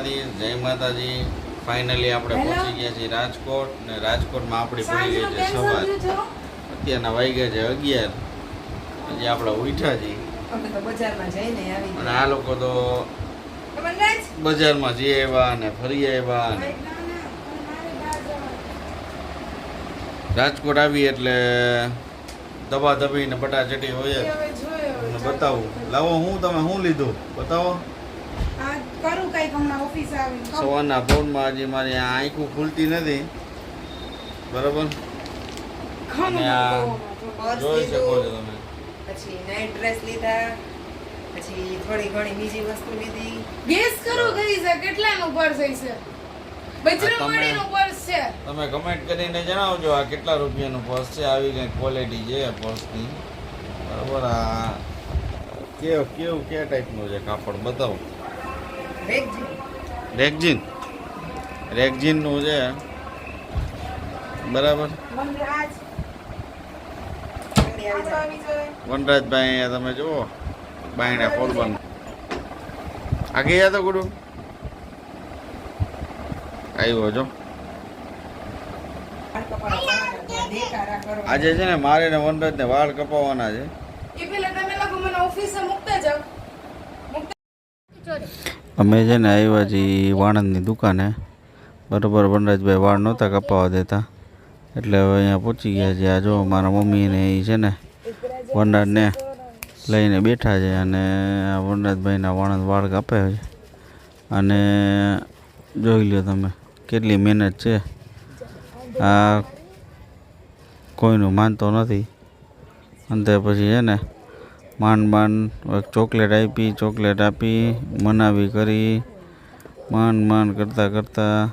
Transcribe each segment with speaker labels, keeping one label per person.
Speaker 1: દ્વારકાધીશ જય માતાજી. ફાઇનલી આપણે પહોંચી ગયા છીએ રાજકોટ ને રાજકોટમાં આપણી પડી ગઈ છે સવાર. અત્યારના વાગ્યા છે અગિયાર. હજી આપણે ઉઠ્યા છીએ. અને આ લોકો તો? બજારમાં જઈ આવ્યા ને ફરી આવ્યા ને રાજકોટ આવી એટલે દબા દબીને બટાચટી હોય બતાવું. લાવો હું તમે શું લીધું? બતાવો.
Speaker 2: કંઈક હમણાં ઓફિસ આવી.
Speaker 1: સવારના ફોનમાં હજી મારી આંખું ખુલતી નથી. બરાબર? અને આ જોઈ શકો છો તમે.
Speaker 3: પછી નાઈટ ડ્રેસ લીધા. પછી થોડી ઘણી બીજી વસ્તુ લીધી.
Speaker 2: ગેસ કરો ગઈ છે કેટલાનું પર્સ હશે બજરંગબલીનું પર્સ છે.
Speaker 1: તમે કમેન્ટ કરીને જણાવજો આ કેટલા રૂપિયાનું પર્સ છે. આવી કંઈક ક્વોલિટી છે પર્સની? બરાબર આ કેવું કેવું કયા ટાઈપનું છે કાપડ? બતાવો.
Speaker 3: રેગજી
Speaker 1: રેગજીનનું છે. બરાબર. વનરાજભાઈ અહીંયા તમે જુઓ. બાયણા ખોલવાનું આ ગયા તો ગુરુ આવ્યો
Speaker 3: કરવા.
Speaker 1: આજે છે ને મારે ને વનરાજને વાળ કપાવવાના છે
Speaker 2: એ પેલા તમે લોકો મને ઓફિસે મૂકતા જાઓ
Speaker 1: અમે છે ને આવ્યા છીએ વાણંદની દુકાને. બરાબર, વનરાજભાઈ વાળ નહોતા કપાવવા દેતા. એટલે હવે અહીંયા પહોંચી ગયા છે આ જો મારા મમ્મીને એ છે ને વનરાજને લઈને બેઠા છે અને આ વનરાજભાઈના વાણંદ વાળ કાપે છે. અને જોઈ લો તમે, કેટલી મહેનત છે. આ કોઈનું માનતો નથી. અંતે પછી છે ને માંડ માંડ ચોકલેટ આપી ચોકલેટ આપી, મનાવી કરી માંડ માંડ કરતાં કરતાં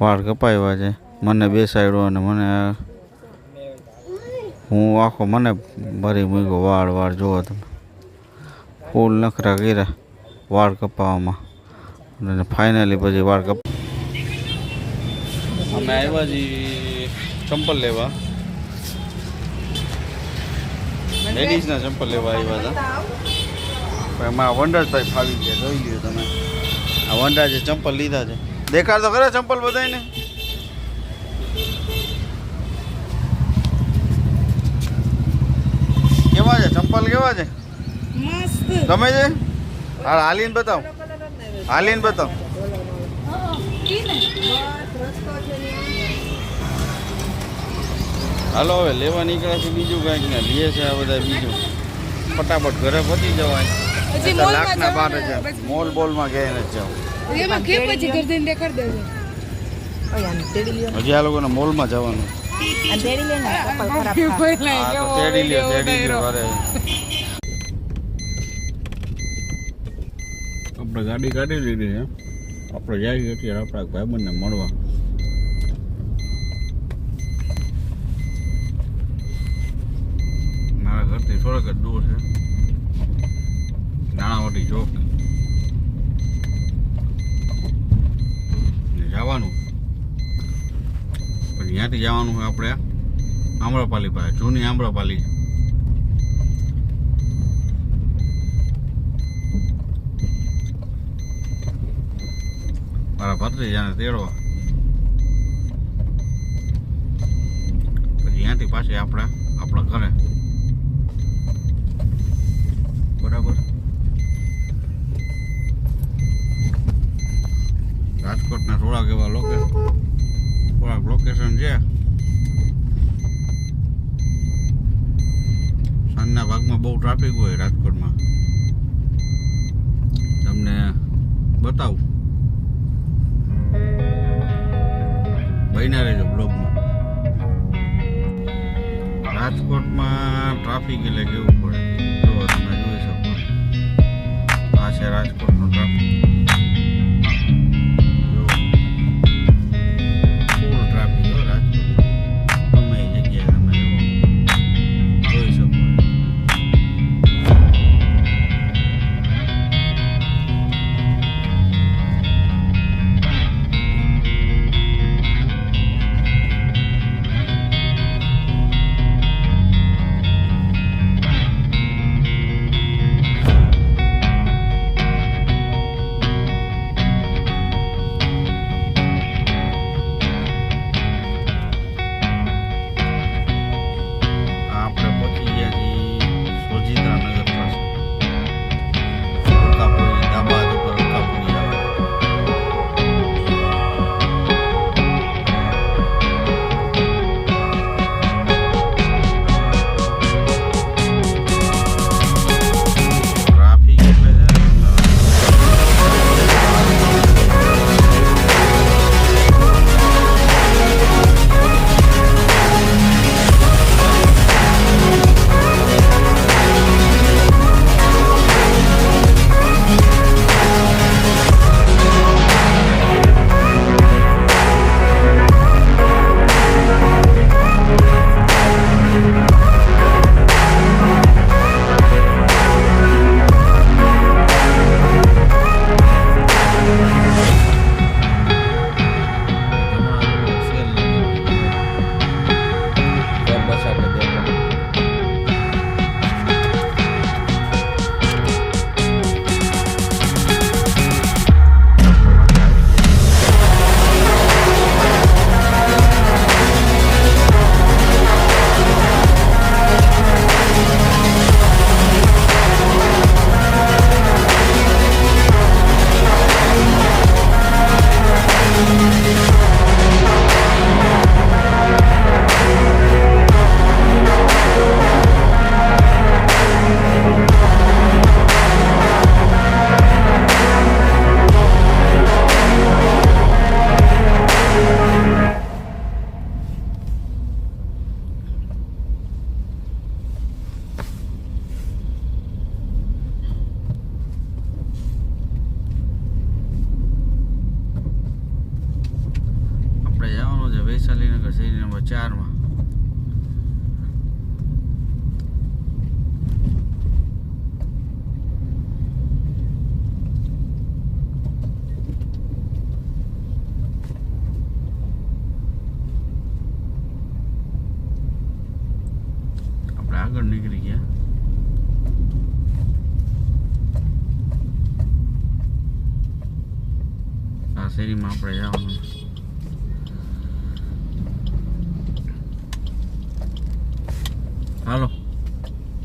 Speaker 1: વાળ કપાવ્યા છે. મને બેસાડ્યો અને મને હું આખો મને ભરી મૂક્યો વાળ વાળ જોવો તમે. ફૂલ નખરા કર્યા વાળ કપાવવામાં. અને ફાઇનલી પછી વાળ કપ અમે આવ્યા ચંપલ લેવા. લેડીઝના ચંપલ લેવા આવ્યા હતા. એમાં વનરાજભાઈ ફાવી ગયા જોઈ લ્યો તમે. આ વનરાજે ચંપલ લીધા છે. દેખાડ તો ખરા ચંપલ બધાને કેવા છે? ચંપલ કેવા છે? ગમે છે? હા હાલીને બતાવ. હાલીને બતાવ.
Speaker 2: ઈ ને?
Speaker 3: રસ્તો છે ને.
Speaker 1: હાલો હવે લેવા નીકળ્યા છે બીજું કંઈક ને લઈએ છે આ બધા બીજું. ફટાફટ ઘરે પહોંચી જવાય. લાખના બાર હજાર. મોલ બોલમાં ગયા ને જાવ હજી આ લોકોને મોલમાં જવાનું.
Speaker 3: તેડી
Speaker 1: લ્યો તેડી લ્યો આપણે ગાડી કાઢી લીધી છે. આપણે જઈએ અત્યારે આપણા ભાઈબંધને મળવા મારા ઘરથી થોડાક જ દૂર છે નાણાવટી ચોક જવાનું. પણ ત્યાંથી જવાનું હોય આપણે આમ્રપાલી પાસે, જૂની આમ્રપાલી મારા ભત્રીજાને તેડવા. પછી ત્યાંથી પાછી આપણે, આપણા ઘરે બરાબર રાજકોટના થોડાક એવા લોકેશન થોડાક છે. સાંજના ભાગમાં બહુ ટ્રાફિક હોય રાજકોટમાં. તમને બતાવું. બન્યા રહેજો બ્લોગમાં રાજકોટમાં ટ્રાફિક એટલે કેવું પડે? જો તમે જોઈ શકો. આ છે રાજકોટનો ટ્રાફિક ચારમાં. આગળ નીકળી ગયા. આ શેરીમાં આપણે જવાનું. હાલો.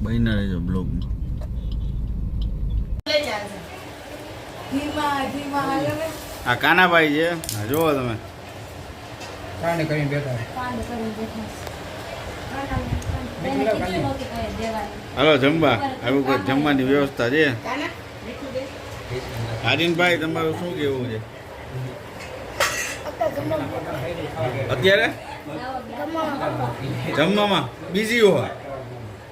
Speaker 1: બહીના રહેજો બ્લોગમાં આ કાનાભાઈ છે. જુઓ તમે.
Speaker 4: કાંડ કરીને બેઠા
Speaker 1: હાલો જમવા. આવું કોઈ જમવાની વ્યવસ્થા છે?
Speaker 3: કાના મીઠું
Speaker 1: તમારું શું કેવું છે? અત્યારે જમવામાં? બીજી હોય.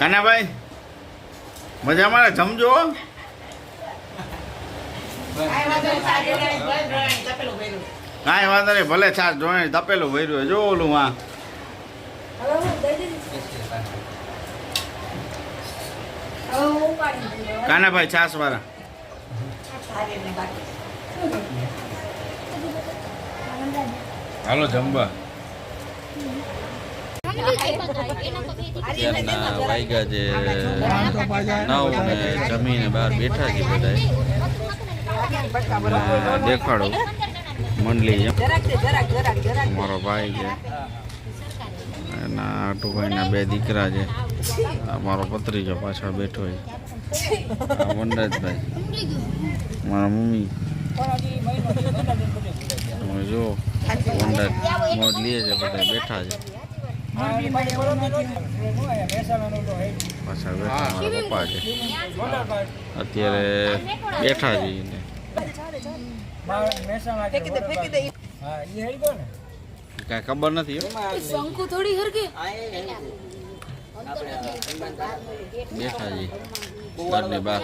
Speaker 1: કાનાભાઈ મજામાં જમજો
Speaker 3: કાંઈ વાંધો નહીં
Speaker 1: ભલે છાસ ધોરણ તપેલું ભર્યું જો ઓલું હા કાનાભાઈ છાસ વાળા હાલો જમવા.
Speaker 5: અત્યારના
Speaker 1: વાગ્યા છે નવ ને જમીને બહાર બેઠા છે બધા દેખાડો મંડલી. મારો ભાઈ છે. એના આટુભાઈના બે દીકરા છે. મારો પત્રીજો પાછળ બેઠો છે. વનરાજભાઈ. મારા મમ્મી. તમે જો વનરાજ મોજ લે છે બધા બેઠા છે. અત્યારે બેઠા
Speaker 3: ફેંકી
Speaker 1: કાંઈ ખબર નથી.
Speaker 2: શંકુ થોડી હરકી
Speaker 1: બેઠા છે. ઘરની બહાર.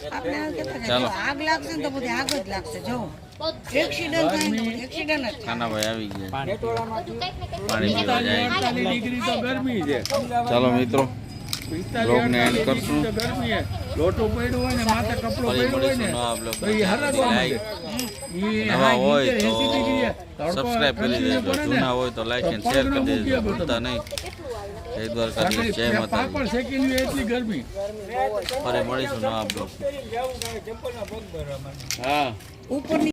Speaker 1: ચાલો.
Speaker 3: આગ લાગશે ને તો બધી આગ જ લાગશે. જો. એક્સિડન્ટ થાય ને એક્સિડન્ટ જ
Speaker 1: ખાનાભાઈ આવી ગયા. પાણી પીવા. જાય. ચાલો મિત્રો બ્લોગને એન્ડ કરશું.
Speaker 4: લોટો પડ્યો હોય ને માથે કપડો
Speaker 1: ફરી
Speaker 4: હોય ને તો ઈ હરાગવા
Speaker 1: લાઈક નવા હોય તો
Speaker 4: 80 ડિગ્રીએ તડકો
Speaker 1: સબસ્ક્રાઇબ કરી દેજો. જૂના હોય તો લાઈક એન્ડ શેર કરી દેજો. ભૂલતા નહીં. જય દ્વારકાધીશ જય માતા
Speaker 4: પાપડ
Speaker 1: શેકી
Speaker 4: લ્યો એટલી ગરમી.
Speaker 1: અરે મળીશું નવા બ્લોક હા.
Speaker 3: ઉપરની